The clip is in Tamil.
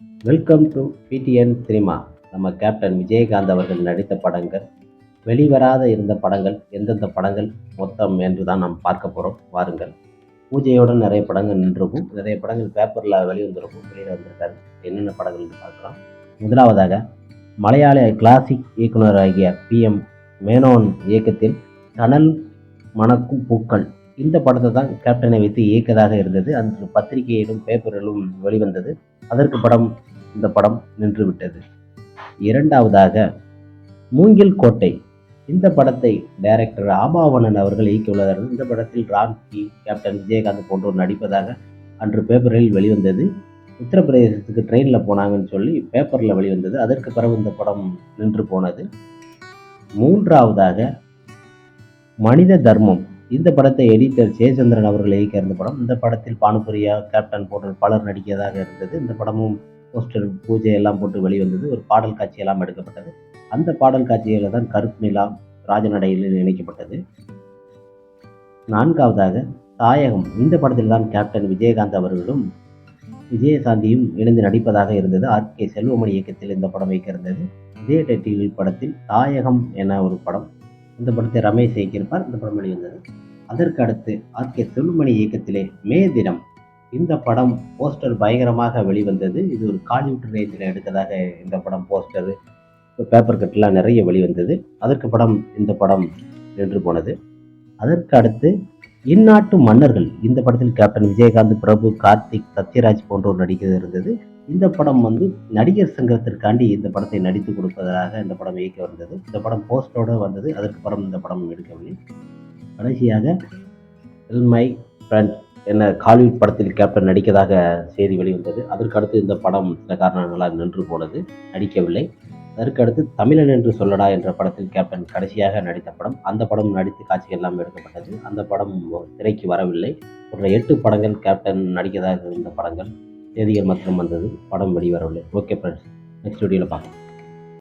வெல்கம் டு பிடிஎன் சினிமா நம்ம கேப்டன் விஜயகாந்த் அவர்கள் நடித்த படங்கள் வெளிவராத இருந்த படங்கள் எந்தெந்த படங்கள் மொத்தம் என்று தான் நாம் பார்க்க போகிறோம் வாருங்கள். பூஜையோடு நிறைய படங்கள் நின்றுக்கும் நிறைய படங்கள் பேப்பரில் வெளிவந்திருக்கும். வெளியில் வந்திருக்காரு. என்னென்ன படங்கள்னு பார்க்கலாம். முதலாவதாக மலையாள கிளாசிக் இயக்குனராகிய பி எம் மேனோன் இயக்கத்தில் கனல் மணக்கும் பூக்கள் இந்த படத்தை தான் கேப்டனை வைத்து இயக்கதாக இருந்தது. அன்று பத்திரிகையிலும் பேப்பரிலும் வெளிவந்தது. அதற்கு படம் இந்த படம் நின்று விட்டது இரண்டாவதாக மூங்கில் கோட்டை. இந்த படத்தை டைரக்டர் ஆபாவணன் அவர்கள் இயக்கியுள்ளதால் இந்த படத்தில் ராம்கி கேப்டன் விஜயகாந்த் போன்றோர் நடிப்பதாக அன்று பேப்பரில் வெளிவந்தது. உத்தரப்பிரதேசத்துக்கு ட்ரெயினில் போனாங்கன்னு சொல்லி பேப்பரில் வெளிவந்தது. அதற்கு பிறகு இந்த படம் நின்று போனது. மூன்றாவதாக மனித தர்மம். இந்த படத்தை எடிட்டர் ஜெயச்சந்திரன் அவர்கள் இயக்க இருந்த படம். இந்த படத்தில் பானுபுரியா கேப்டன் போன்ற பலர் நடிக்கிறதாக இருந்தது. இந்த படமும் போஸ்டர் பூஜை எல்லாம் போட்டு வெளிவந்தது. ஒரு பாடல் காட்சி எல்லாம் எடுக்கப்பட்டது. அந்த பாடல் காட்சியில் தான் கருப்பு நிலா ராஜநடையில் இணைக்கப்பட்டது. நான்காவதாக தாயகம். இந்த படத்தில் தான் கேப்டன் விஜயகாந்த் அவர்களும் விஜயசாந்தியும் இணைந்து நடிப்பதாக இருந்தது. ஆர். கே. செல்வமணி இயக்கத்தில் இந்த படம் வைக்க இருந்தது. விஜய டிவி படத்தில் தாயகம் என ஒரு படம் இந்த படத்தை ரமேஷ் இயக்கியிருப்பார். இந்த படம் வெளிவந்தது. அதற்கு அடுத்து ஆர் கே செல்வமணி இயக்கத்திலே மே தினம் இந்த படம் போஸ்டர் பயங்கரமாக வெளிவந்தது. இது ஒரு காலிவுட் ரேஞ்சில் எடுத்ததாக இந்த படம் போஸ்டர் பேப்பர் கட்டெலாம் நிறைய வெளிவந்தது. அதற்கு படம் இந்த படம் நின்று போனது. அதற்கு அடுத்து இந்நாட்டு மன்னர்கள் இந்த படத்தில் கேப்டன் விஜயகாந்த் பிரபு கார்த்திக் சத்யராஜ் போன்றோர் நடிக்கிறது இருந்தது. இந்த படம் வந்து நடிகர் சங்கத்திற்காண்டி இந்த படத்தை நடித்து கொடுப்பதாக இந்த படம் இயக்க வந்தது. இந்த படம் போஸ்டோடு வந்தது. அதற்கு படம் இந்த படம் எடுக்கவில்லை. கடைசியாக மை ஃப்ரெண்ட் என்ன காலிவுட் படத்தில் கேப்டன் நடிக்கதாக செய்தி வெளிவந்தது. அதற்கு அடுத்து இந்த படம் சில காரணங்களால் நின்று போனது. நடிக்கவில்லை. அதற்கு அடுத்து தமிழன் என்று சொல்லடா என்ற படத்தில் கேப்டன் கடைசியாக நடித்த படம். அந்த படம் நடித்து காட்சிகள் எல்லாம் எடுக்கப்பட்டது. அந்த படம் திரைக்கு வரவில்லை. ஒரு எட்டு படங்கள் கேப்டன் நடிக்கதாக இருந்த படங்கள். தேதிகள் மாத்திரம் வந்தது. படம் வெளிவரவில்லை. ஓகே ஃப்ரெண்ட்ஸ் நெக்ஸ்ட் வீடியோவில் பார்க்கலாம்.